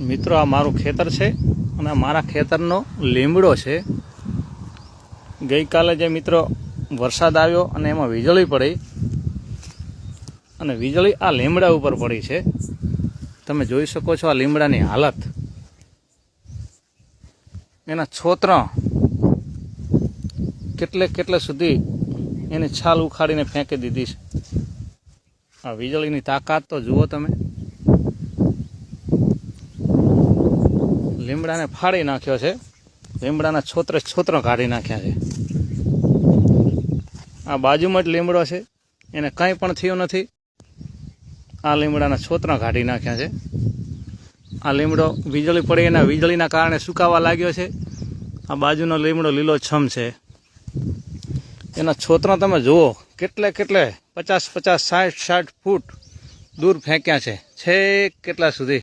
મિત્રો, આ મારું ખેતર છે અને મારા ખેતરનો લીમડો છે. ગઈકાલે જે મિત્રો વરસાદ આવ્યો અને એમાં વીજળી પડી અને વીજળી આ લીમડા ઉપર પડી છે. તમે જોઈ શકો છો આ લીમડાની હાલત. એના છોતરા કેટલે કેટલે સુધી એની છાલ ઉખાડીને ફેંકી દીધી છે. આ વીજળીની તાકાત તો જુઓ તમે. લીમડાને ફાડી નાખ્યો છે. લીમડાના છોતરે છોતરો કાઢી નાખ્યા છે. આ બાજુમાં જ લીમડો છે. એને કંઈ પણ થયું નથી. આ લીમડાના છોતરા કાઢી નાખ્યા છે. આ લીમડો વીજળી પડી એના વીજળીના કારણે સુકાવા લાગ્યો છે. આ બાજુનો લીમડો લીલો છમ છે. એના છોતરા તમે જુઓ, કેટલે કેટલે પચાસ પચાસ સાઠ સાઠ ફૂટ દૂર ફેંક્યા છે. છેક કેટલા સુધી.